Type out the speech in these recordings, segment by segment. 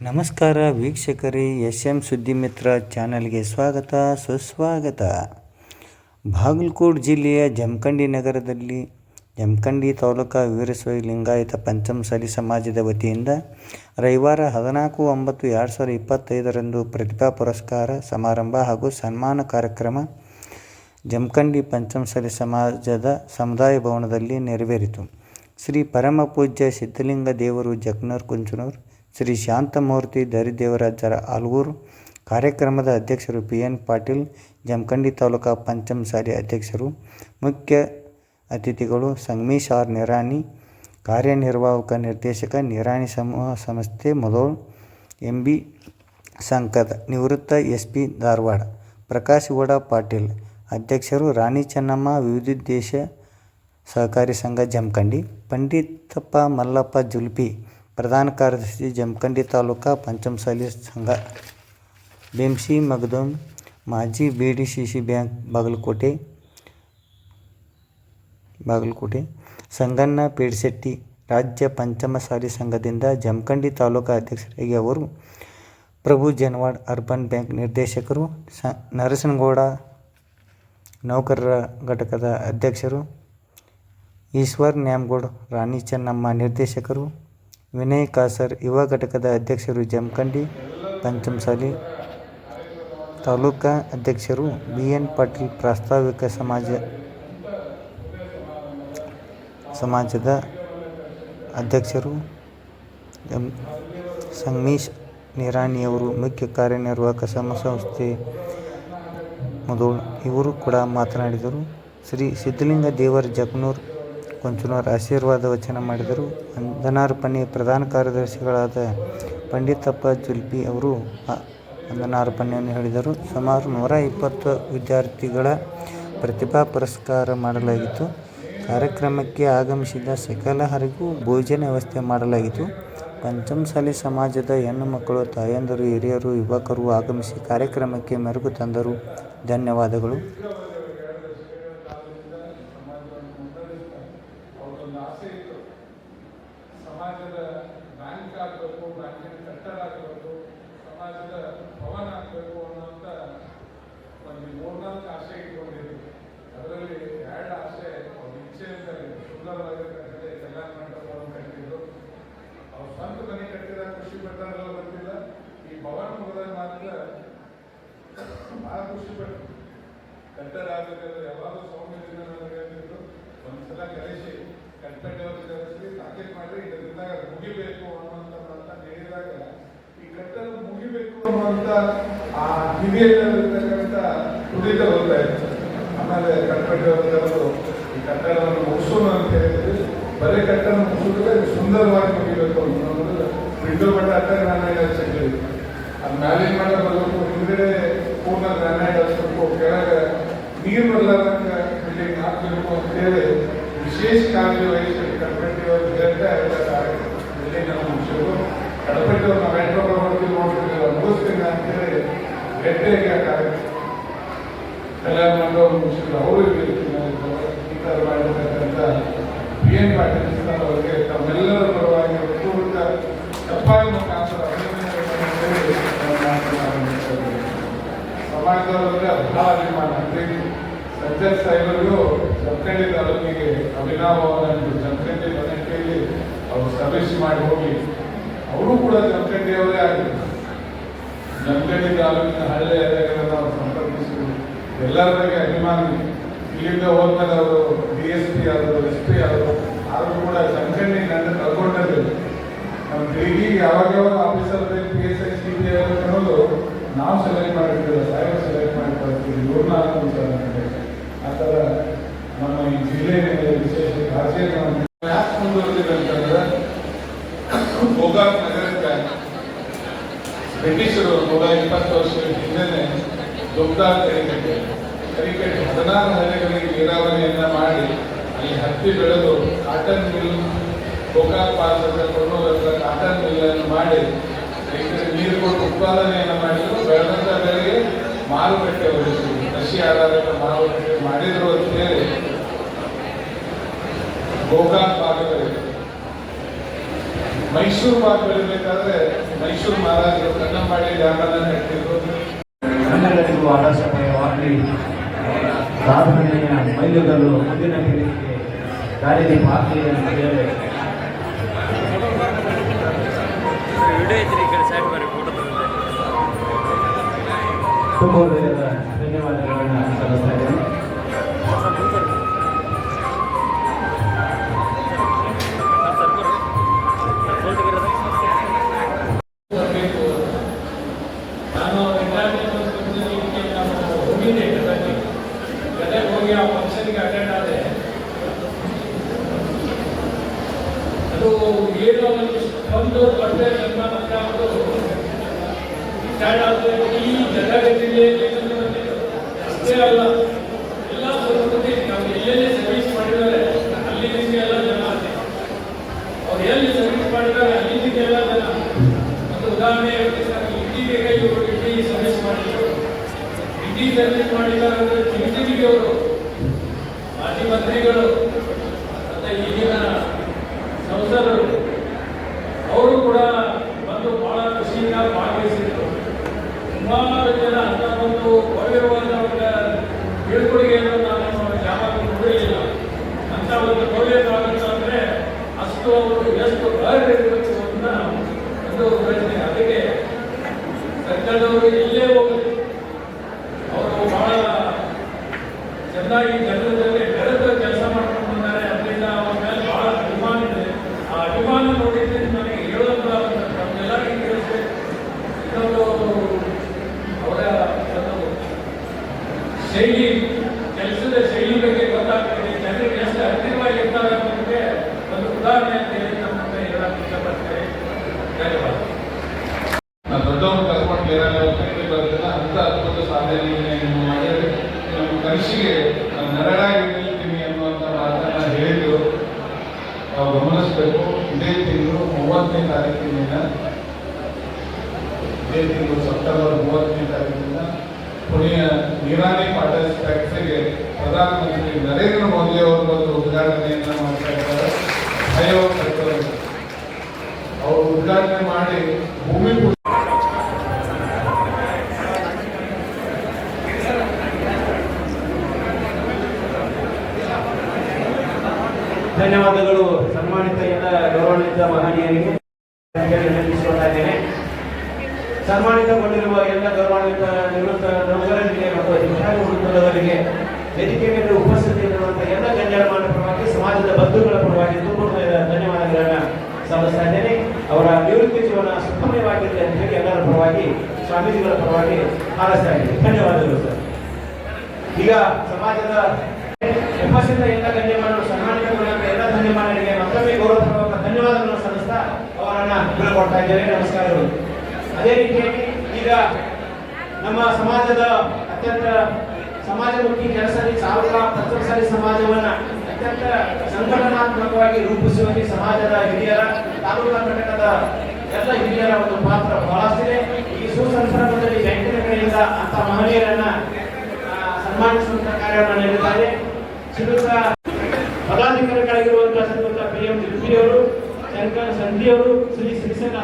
ನಮಸ್ಕಾರ ವೀಕ್ಷಕರೇ S M ಸುದ್ದಿಮಿತ್ರ ಚಾನಲ್ಗೆ ಸ್ವಾಗತ, ಸುಸ್ವಾಗತ. ಬಾಗಲಕೋಟ್ ಜಿಲ್ಲೆಯ ಜಮಖಂಡಿ ನಗರದಲ್ಲಿ ಜಮಖಂಡಿ ತಾಲೂಕಾ ವೀರಸ್ವಾಮಿ ಲಿಂಗಾಯತ ಪಂಚಮಸಾಲಿ ಸಮಾಜದ ವತಿಯಿಂದ ರವಿವಾರ ಹದಿನಾಲ್ಕು ಒಂಬತ್ತು ಎರಡು ಸಾವಿರದ ಇಪ್ಪತ್ತೈದರಂದು ಪ್ರತಿಭಾ ಪುರಸ್ಕಾರ ಸಮಾರಂಭ ಹಾಗೂ ಸನ್ಮಾನ ಕಾರ್ಯಕ್ರಮ ಜಮಖಂಡಿ ಪಂಚಮಸಾಲಿ ಸಮಾಜದ ಸಮುದಾಯ ಭವನದಲ್ಲಿ ನೆರವೇರಿತು. ಶ್ರೀ ಪರಮ ಪೂಜ್ಯ ಸಿದ್ಧಲಿಂಗ ದೇವರು ಜಕ್ನೂರ್ ಕುಂಚನೂರ್ ಶ್ರೀ ಶಾಂತಮೂರ್ತಿ ದರಿದೇವರಾಜರ ಆಲ್ಗೂರು ಕಾರ್ಯಕ್ರಮದ ಅಧ್ಯಕ್ಷರು ಪಿ ಎನ್ ಪಾಟೀಲ್, ಜಮಖಂಡಿ ತಾಲೂಕಾ ಪಂಚಮಸಾಲಿ ಅಧ್ಯಕ್ಷರು, ಮುಖ್ಯ ಅತಿಥಿಗಳು ಸಂಗಮೇಶ್ ಆರ್ ನಿರಾಣಿ, ಕಾರ್ಯನಿರ್ವಾಹಕ ನಿರ್ದೇಶಕ ನಿರಾಣಿ ಸಮೂಹ ಸಂಸ್ಥೆ ಮೊದಲು ಎಂ ಬಿ ಸಂಕದ, ನಿವೃತ್ತ ಎಸ್ ಪಿ ಧಾರವಾಡ, ಪ್ರಕಾಶ್ ಗೌಡ ಪಾಟೀಲ್, ಅಧ್ಯಕ್ಷರು ರಾಣಿ ಚೆನ್ನಮ್ಮ, ವಿವಿಧೋದ್ದೇಶ ಸಹಕಾರಿ ಸಂಘ ಜಮಖಂಡಿ, ಪಂಡಿತಪ್ಪ ಮಲ್ಲಪ್ಪ ಜುಲ್ಪಿ ಪ್ರಧಾನ ಕಾರ್ಯದರ್ಶಿ ಜಮಖಂಡಿ ತಾಲೂಕಾ ಪಂಚಮಸಾಲಿ ಸಂಘ. ಭೀಮ್ಸಿ ಮಗದೂಮ್, ಮಾಜಿ B D C C bank Bagalkot Bagalkot, Sanganna Pedshetti ರಾಜ್ಯ ಪಂಚಮಸಾಲಿ ಸಂಘದಿಂದ ಜಮಖಂಡಿ ತಾಲೂಕಾ ಅಧ್ಯಕ್ಷರಾಗಿ ಅವರು ಪ್ರಭು ಜನವಾಡ್ ಅರ್ಬನ್ ಬ್ಯಾಂಕ್ ನಿರ್ದೇಶಕರು, ಸ, ನರಸನಗೌಡ ನೌಕರರ ಘಟಕದ ಅಧ್ಯಕ್ಷರು, ಈಶ್ವರ್ ನ್ಯಾಮಗೌಡ್ ರಾಣಿ ಚೆನ್ನಮ್ಮ ನಿರ್ದೇಶಕರು ವಿನಯ್ ಕಾಸರ್ ಯುವ ಘಟಕದ ಅಧ್ಯಕ್ಷರು ಜಮಖಂಡಿ, ಪಂಚಮಸಾಲಿ ತಾಲೂಕಾ ಅಧ್ಯಕ್ಷರು ಬಿ ಎನ್ ಪಾಟೀಲ್, ಪ್ರಾಸ್ತಾವಿಕ ಸಮಾಜ, ಸಮಾಜದ ಅಧ್ಯಕ್ಷರು ಎಂ ಸಂಗಮೇಶ್ ನಿರಾಣಿಯವರು ಮುಖ್ಯ ಕಾರ್ಯನಿರ್ವಾಹಕ ಸಂಸ್ಥೆ ಮೊದಲು ಇವರು ಕೂಡ ಮಾತನಾಡಿದರು. ಶ್ರೀ ಸಿದ್ಧಲಿಂಗ ದೇವರ ಜಕ್ನೂರ್ ಕೊಂಚನೂರ್ ಆಶೀರ್ವಾದ ವಚನ ಮಾಡಿದರು. ವಂದನಾರ್ಪಣೆ ಪ್ರಧಾನ ಕಾರ್ಯದರ್ಶಿಗಳಾದ ಪಂಡಿತಪ್ಪ ಜುಲ್ಪಿ ಅವರು ವಂದನಾರ್ಪಣೆಯನ್ನು ಹೇಳಿದರು. ಸುಮಾರು ನೂರ ಇಪ್ಪತ್ತು ವಿದ್ಯಾರ್ಥಿಗಳ ಪ್ರತಿಭಾ ಪುರಸ್ಕಾರ ಮಾಡಲಾಗಿತ್ತು. ಕಾರ್ಯಕ್ರಮಕ್ಕೆ ಆಗಮಿಸಿದ ಸಕಲರಿಗೂ ಭೋಜನ ವ್ಯವಸ್ಥೆ ಮಾಡಲಾಗಿತ್ತು. ಪಂಚಮಸಾಲಿ ಸಮಾಜದ ಹೆಣ್ಣು ಮಕ್ಕಳು, ತಾಯಂದಿರು, ಹಿರಿಯರು, ಯುವಕರು ಆಗಮಿಸಿ ಕಾರ್ಯಕ್ರಮಕ್ಕೆ ಮೆರುಗು ತಂದರು. ಧನ್ಯವಾದಗಳು. ಮುಗಿಬೇಕು ಅನ್ನುವಂಥ ಮಾತನ್ನ ಹೇಳಿದಾಗ ಈ ಕಟ್ಟಲು ಮುಗಿಬೇಕು ಅನ್ನುವಂಥ ಆ ಹಿರಿಯಲ್ಲಿರ್ತಕ್ಕಂಥ ತುಡಿತ ಬರ್ತಾ ಇತ್ತು. ಆಮೇಲೆ ಕಟ್ಟಡವನ್ನು ಕರೆದು ಈ ಕಟ್ಟಡವನ್ನು ಮುಗಿಸೋಣ ಅಂತ ಹೇಳಿದ್ರೆ. ಬರೀ ಕಟ್ಟಡ ಮುಗಿಸಿದ್ರೆ ಸುಂದರವಾಗಿ ಮುಗಿಬೇಕು ಅನ್ನೋದು ವಿಂಡೋ ಮಟ್ಟ ಅಂತ ನಾನು ಹಚ್ಚಿದ್ವಿ ಅದು ಮ್ಯಾಲಿನ ಮಟ್ಟ ಬರಬೇಕು ಹಿಂದ್ಗಡೆ ಪೂರ್ಣ ಗ್ರಾನೈಟ್ ಹಚ್ಬೇಕು ಕೆಳಗೆ ನೀರು ಬರಲಾರ್ದಂಗ ಬಿಲ್ಡಿಂಗ್ ಹಾಕಬೇಕು ಅಂತೇಳಿ ವಿಶೇಷ ಕಾರ್ಯವಹಿಸಿ ವಹಿಸಿ ಕಡಪಟ್ಟಿ ಅವರು ಹೇಳ್ತಾ ಕಡಪಟ್ಟಿ ನಾವು ಮೆಟ್ರೋ ಬರ್ತೀವಿ ನೋಡ್ತೀವಿ ಮುಗಿಸ್ತೀನಿ ಅಂತೇಳಿ ಗಟ್ಟಿಯಾಗಿ ಕಾರ್ಯಕ್ರಮ ಕಲ್ಯಾಣ ಮಂಡಪ ಮುಗಿಸಿದ್ರು. ಅವರು ಈ ಥರ ಮಾಡಿರ್ತಕ್ಕಂಥ ಬಿ ಎನ್ ಪಾಟೀಲ್ ಸರ್ ಅವರಿಗೆ ತಮ್ಮೆಲ್ಲರ ಪರವಾಗಿ ಒಟ್ಟುಗುಟ್ಟ ತಪ್ಪಾಗಿ ಮುಖಾಂತರ ಅಭಿನಂದನೆಗಳನ್ನು ಹೇಳಿ ನಿರ್ಮಾಣ ಪ್ರೀತಿ ಸಜ್ಜನ್ ಸಾಹೇಬರಿಗೂ ಜಮಖಂಡಿ ತಾಲೂಕಿಗೆ ಅಭಿನವ ಜಮಖಂಡಿ ಕೇಳಿ ಅವರು ಸರ್ವಿಸ್ ಮಾಡಿ ಹೋಗಿ ಅವರು ಕೂಡ ಜಮಖಂಡಿಯವರೇ ಆಗಿದ್ದಾರೆ. ಜಮಖಂಡಿ ತಾಲೂಕಿನ ಹಳ್ಳಿ ಅಧಿಕಾರಿಗಳನ್ನ ನಾವು ಸಂಪರ್ಕಿಸಿದ್ರು ಎಲ್ಲರ ಬಗ್ಗೆ ಅಭಿಮಾನ. ಇಲ್ಲಿಂದ ಹೋದ್ಮೇಲೆ ಅವರು ಡಿ ಎಸ್ ಪಿ ಆದರು ಎಸ್ ಪಿ ಆದರು ಆದರೂ ಕೂಡ ಜಮಖಂಡಿ ನನ್ನ ಕಳ್ಕೊಂಡಿರಲಿಲ್ಲ ನಮ್ಮ ತಿರುಗಿ ಯಾವಾಗ ಯಾವಾಗ officer P S I C P ಅನ್ನೋದು ನಾವು ಸೆಲೆಕ್ಟ್ ಮಾಡಿರ್ತೀವಿ ಸಾಹೇಬ್ ಸೆಲೆಕ್ಟ್ ಮಾಡಿ ಬರ್ತೀವಿ ಇವ್ರನ್ನ ಹಾಕೊಂಡು ಆ ಥರ ನಮ್ಮ ಈ ಜಿಲ್ಲೆಯಲ್ಲಿ ವಿಶೇಷ ಭಾಷೆಯನ್ನು ಗೋಕಾಕ್ ನಗರಕ್ಕೆ ಬ್ರಿಟಿಷರು ನೂರ ಇಪ್ಪತ್ತು ವರ್ಷದ ಹಿಂದೆ ದೊಡ್ಡದಾದ ಕರಿಕಟ್ಟೆ ಕರಿಕಟ್ಟೆ ಹದಿನಾರು ಹಳ್ಳಿಗಳಿಗೆ ನೀರಾವರಿಯನ್ನ ಮಾಡಿ ಅಲ್ಲಿ ಹತ್ತಿ ಬೆಳೆದು ಕಾಟನ್ ಮಿಲ್ ಗೋಕಾಕ್ ಪಾಸ್ ಹತ್ರ ಕಾಟನ್ ಮಿಲ್ಲನ್ನು ಮಾಡಿ ರೈತರಿಗೆ ನೀರು ಕೊಟ್ಟು ಉತ್ಪಾದನೆಯನ್ನು ಮಾಡಿದ್ರು. ಬೆಳೆದಂತ ಬೆಳೆಗೆ ಮಾರುಕಟ್ಟೆ ಒದಗಿಸಿದ್ರು. ಕೃಷಿ ಆಧಾರಿತ ಮಾರುಕಟ್ಟೆ ಮಾಡಿದ್ರು ಅಂತ ಹೇಳಿ ಗೋಕಾಕ್ ಭಾಗದಲ್ಲಿ ಮೈಸೂರು ಮಾತ್ರ ಬೆಳಿಬೇಕಾದ್ರೆ ಮೈಸೂರು ಮಹಾರಾಜರು ಕನ್ನಂಬಾಡಿ ಡ್ಯಾಮನ್ನು ಕಟ್ಟಿದ್ರು ಕನ್ನಡರಿಗೂ ಆದರ್ಶಮಯವಾಗಿ ಸಾಧನೆಯ ಮೈಲುಗಲ್ಲು ಮುಂದಿನ ಪೀಳಿಗೆಗೆ ದಾರಿದೀಪ ಆಗಲಿ ಅಂತ ಹೇಳಿ. ವಿಡಿಯೋ ಜನ ಸರ್ವಿಸ್ ಮಾಡಿದ್ರು. ಇಡ್ಲಿ ಸರ್ವಿಸ್ ಮಾಡಿದ್ದಾರೆ ಅಂದರೆ ಚಿಂಚಣಿಗೆ ಅವರು ಮಾಜಿ ಮಂತ್ರಿಗಳು, ಮತ್ತು ಈಗಿನ ಸಂಸದರು ಅವರು ಕೂಡ ಬಂದು ಬಹಳ ಖುಷಿಯಿಂದ ಭಾಗವಹಿಸಿದ್ರು. ಸುಮಾರು ಜನ ಅಂತ ಒಂದು ಭವ್ಯವಾದ ಅವರ ಬೀಳ್ಕೊಡುಗೆಯನ್ನು ನಾನು ಯಾವಾಗಲೂ ನೋಡಲಿಲ್ಲ ಅಂತ ಒಂದು ಭವ್ಯವಾದಂತ ಅಂದರೆ ಅಷ್ಟು ಅವರು ಎಷ್ಟು ಅಂತ ಒಂದು ಪ್ರಶ್ನೆ ಅದಕ್ಕೆ ಇಲ್ಲೇ ಹೋಗಲಿ. ಅವರು ಬಹಳ ಚೆನ್ನಾಗಿ ಜನರ ಜೊತೆ ಬೆರೆತು ಕೆಲಸ ಮಾಡ್ಕೊಂಡು ಬಂದ್ದಾರೆ ಅದರಿಂದ ಅವರ ಮೇಲೆ ಬಹಳ ಅಭಿಮಾನ ಇದೆ ಆ ಅಭಿಮಾನ ನೋಡಿದ್ರೆ ನನಗೆ ಹೇಳೋದ್ರ ನಮ್ಗೆಲ್ಲರಿಗೂ ಕೇಳಿಸ್ಬೇಕು ಇನ್ನೊಂದು ಅವರ ಒಂದು ಶೈಲಿ ಕೆಲಸದ ಶೈಲಿ ಬಗ್ಗೆ ಗೊತ್ತಾಗ್ತದೆ ಜನರಿಗೆ ಎಷ್ಟು ಹತ್ತಿರವಾಗಿರ್ತಾರೆ ಅನ್ನೋದಕ್ಕೆ ಒಂದು ಉದಾಹರಣೆ ಅಂತ ಹೇಳಿ ನಮ್ಮ ಮುಂದೆ ಹೇಳಕ್ಕೆ ಇಷ್ಟಪಡ್ತೇನೆ ಧನ್ಯವಾದ ನಾವು ದೊಡ್ಡವನು ಕರ್ಕೊಂಡು ಏನಾದ್ರು ಕೈಗೆ ಬರೋದಿಲ್ಲ ಅಂತ ಅದ್ಭುತ ಸಾಧನೆಯನ್ನು ಮಾಡಿ ನಾವು ನೆರಳಾಗಿ ನಿಲ್ತೀನಿ ಅನ್ನುವಂಥ ಮಾತನ್ನ ಹೇಳಿದ್ರು ನಾವು ಗಮನಿಸಬೇಕು. ಇದೇ ತಿಂಗಳು ಮೂವತ್ತನೇ ತಾರೀಕಿನ ಇದೇ ತಿಂಗಳು ಸೆಪ್ಟೆಂಬರ್ ಮೂವತ್ತನೇ ತಾರೀಕಿನಿಂದ ಪುಣೆಯ ನೀರಾಣಿ ಪಾಟಸ್ ಫ್ಯಾಕ್ಟರಿಗೆ ಪ್ರಧಾನಮಂತ್ರಿ ನರೇಂದ್ರ ಮೋದಿ ಅವರು ಒಂದು ಉದ್ಘಾಟನೆಯನ್ನ ಮಾಡ್ತಾ ಇದ್ದಾರೆ ಅಯೋಗ ಕಟ್ಟೋದು. ಅವರು ಉದ್ಘಾಟನೆ ಮಾಡಿ ಭೂಮಿ ಪೂಜೆ ಧನ್ಯವಾದಗಳು. ಸನ್ಮಾನಿತ ಎಲ್ಲ ಗೌರವಾನ್ವಿತ ಮಹನೀಯರಿಗೆ ಇದ್ದೇನೆ. ಸನ್ಮಾನಿತಗೊಂಡಿರುವ ಎಲ್ಲ ಗೌರವಾನ್ವಿತ ನಿವೃತ್ತ ನೌಕರರಿಗೆ ಮತ್ತು ಶಿಕ್ಷಾಗಿ ವೃತ್ತದವರಿಗೆ ವೇದಿಕೆ ಮೇಲೆ ಉಪಸ್ಥಿತಿಯಿರುವಂತಹ ಎಲ್ಲ ಗಣ್ಯರ ಪರವಾಗಿ ಸಮಾಜದ ಬಂಧುಗಳ ಪರವಾಗಿ ತುಂಬ ಧನ್ಯವಾದಗಳನ್ನ ಸಲ್ಲಿಸ್ತಾ ಇದ್ದೇನೆ. ಅವರ ನಿವೃತ್ತಿ ಜೀವನ ಸುಖಮಯವಾಗಿರಲಿ ಅಂತ ಹೇಳಿ ಎಲ್ಲರ ಪರವಾಗಿ, ಸ್ವಾಮೀಜಿಗಳ ಪರವಾಗಿ ಹಾರೈಸ್ತಾ ಇದ್ದೀನಿ. ಧನ್ಯವಾದಗಳು ಸರ್. ಈಗ ಸಮಾಜದ ಉಪಸ್ಥಿತ ಎಲ್ಲ ಗಣ್ಯಮಾನರು ಸನ್ಮಾನಿತಗೊಂಡಂತ ಎಲ್ಲ ಧನ್ಯಮಾನರಿಗೆ ಮತ್ತೊಮ್ಮೆ ಗೌರವಪೂರ್ವಕ ಧನ್ಯವಾದಗಳನ್ನು ಸಲ್ಲಿಸ್ತಾ ಬೀಳ್ಕೊಡ್ತಾ ಇದ್ದೇನೆ, ನಮಸ್ಕಾರಗಳು. ಅದೇ ರೀತಿಯಾಗಿ ಈಗ ನಮ್ಮ ಸಮಾಜದ ಅತ್ಯಂತ ಸಮಾಜಮುಖಿ ಕೆಲಸದಲ್ಲಿ ಸಾವಿರ ತತ್ವಸಾರಿ ಸಮಾಜವನ್ನ ಅತ್ಯಂತ ಸಂಘಟನಾತ್ಮಕವಾಗಿ ರೂಪಿಸುವಲ್ಲಿ ಸಮಾಜದ ಹಿರಿಯರ, ತಾಲೂಕಾ ಘಟಕದ ಎಲ್ಲ ಹಿರಿಯರ ಒಂದು ಪಾತ್ರ ಬಹಳಷ್ಟಿದೆ. ಈ ಸುಸಂದರ್ಭದಲ್ಲಿ ಬ್ಯಾಂಕಿನ ಕಡೆಯಿಂದ ಅಂತ ಮಹನೀಯರನ್ನ ಸನ್ಮಾನಿಸುವಂತಹ ಸನ್ಮಾನಿಸುವಂತ ಕಾರ್ಯವನ್ನು ನೀಡಿದ್ದಾರೆ ಪದಾಧಿಕಾರಿಗಳಾಗಿರುವಂತಹ ಪಿ ಎಂ ಅವರು ಶಂಕರ್ ಸಂಧಿಯವರು ಶ್ರೀ ಶ್ರೀಸೇನ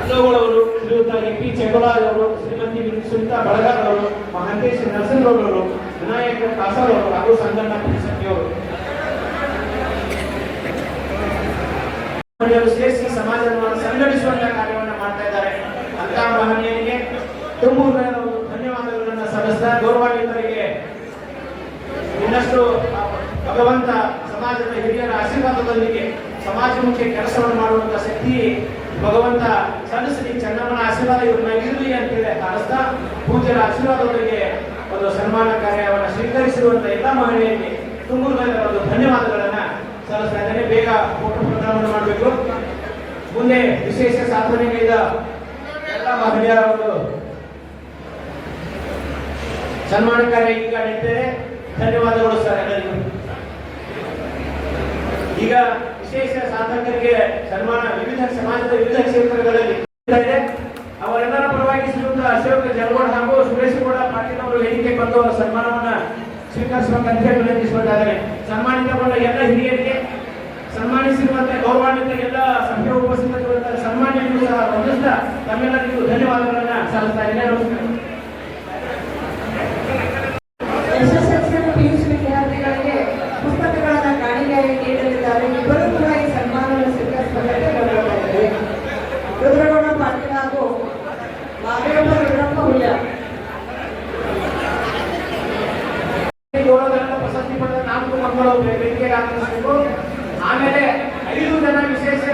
ಅಲ್ಲೋಗಳವರು ಶ್ರೀಯುತ ಎ ಪಿ ಚೆಂಬಲಾಜ್ ಅವರು, ಶ್ರೀಮತಿ ಸುನಿತಾ ಬಳಗಾರ್ ಅವರು, ಮಹಂತೇಶ್ ನರಸಿಂಹರವರು ವಿನಾಯಕ ಕಾಸರ್ ಅವರು ಹಾಗೂ ಸಂಗಣ್ಣ ಮಹಿಳೆಯರು ಸೇರಿಸಿ ಸಮಾಜವನ್ನು ಸಂಘಟಿಸುವಂತಹ ಕಾರ್ಯವನ್ನು ಮಾಡ್ತಾ ಇದ್ದಾರೆ. ಅಂತ ಮಹನೀಯರಿಗೆ ತುಂಬು ಧನ್ಯವಾದಗಳನ್ನು ಸಲ್ಲಿಸ್ತಾ ಗೌರವಾನ್ವಿತರಿಗೆ ಇನ್ನಷ್ಟು ಭಗವಂತ ಸಮಾಜದ ಹಿರಿಯರ ಆಶೀರ್ವಾದದೊಂದಿಗೆ ಸಮಾಜಮುಖಿ ಕೆಲಸವನ್ನು ಮಾಡುವಂತ ಶಕ್ತಿ ಭಗವಂತ ಸಲ್ಲಿಸಲಿ. ಚೆನ್ನಮ್ಮನ ಆಶೀರ್ವಾದ ಇವ್ರ ಅಂತ ಅಂತೇಳಿ ಹಾರಸ್ತಾ ಪೂಜ್ಯರ ಆಶೀರ್ವಾದದೊಂದಿಗೆ ಒಂದು ಸನ್ಮಾನ ಕಾರ್ಯವನ್ನು ಸ್ವೀಕರಿಸಿರುವಂತ ಎಲ್ಲ ಮಹಿಳೆಯರಿಗೆ ತುಂಬ ಹೃದಯದ ಒಂದು ಧನ್ಯವಾದಗಳನ್ನ ಸಲ್ಲಿಸ್ತಾ ಇದ್ದೇನೆ. ಬೇಗ ಫೋಟೋ ಪ್ರದಾನವನ್ನು ಮಾಡಬೇಕು. ಮುಂದೆ ವಿಶೇಷ ಸಾಧನೆಗಳ ಎಲ್ಲ ಮಹಿಳೆಯರ ಒಂದು ಸನ್ಮಾನ ಕಾರ್ಯ ಈಗ ನಡೀತಿದೆ ಧನ್ಯವಾದಗಳು ಸರ್ ಎಲ್ಲರಿಗೂ. ಈಗ ವಿಶೇಷ ಸಾಧಕರಿಗೆ ಸನ್ಮಾನ, ವಿವಿಧ ಸಮಾಜದ ವಿವಿಧ ಕ್ಷೇತ್ರಗಳಲ್ಲಿ ಅವರೆಲ್ಲರ ಪರವಾಗಿ ಶ್ರೀಮಂತ ಅಶೋಕ್ ಜಲಗೋಡ್ ಹಾಗೂ ಸುರೇಶ್ ಗೌಡ ಪಾಟೀಲ್ ಅವರು ವೇದಿಕೆ ಬಂದು ಅವರ ಸನ್ಮಾನವನ್ನ ಸ್ವೀಕರಿಸುವಂತೆ ವಿನಂತಿಸುವುದಾದರೆ ಸನ್ಮಾನಿತಗೊಂಡ ಎಲ್ಲ ಹಿರಿಯರಿಗೆ, ಸನ್ಮಾನಿಸಿರುವಂತೆ ಗೌರವಾನ್ವಿತ ಎಲ್ಲ ಸಭೆ ಉಪಸ್ಥಿತರಿರುವಂತಹ ಸನ್ಮಾನ್ಯ ಸಹ ವಂದಿಸ್ತಾ ತಮ್ಮೆಲ್ಲರಿಗೂ ಧನ್ಯವಾದಗಳನ್ನ ಸಲ್ಲಿಸ್ತಾ ಇದ್ದೇನೆ. ಮಕ್ಕಳು ಬೆಳಿಗ್ಗೆ ಆಗಮಿಸಬೇಕು ಆಮೇಲೆ ಐದು ಜನ ವಿಶೇಷ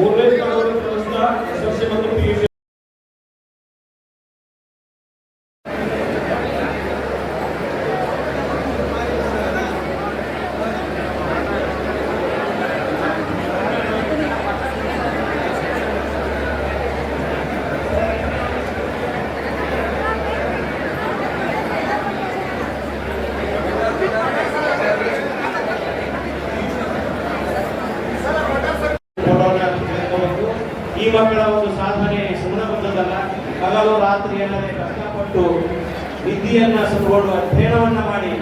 Moreira, agora está, está sendo ರಾತ್ರಿಯಲ್ಲದೆ ಕಷ್ಟಪಟ್ಟು ವಿದ್ಯೆಯನ್ನು ಸುಡುವ ಅಧ್ಯಯನವನ್ನು ಮಾಡಿ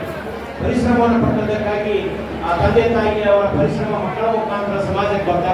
ಪರಿಶ್ರಮವನ್ನು ಪಟ್ಟದಕ್ಕಾಗಿ ಆ ತಂದೆ ತಾಯಿಗೆ ಅವರ ಪರಿಶ್ರಮ ಮಕ್ಕಳ ಮುಖಾಂತರ ಸಮಾಜಕ್ಕೆ ಬರ್ತಾ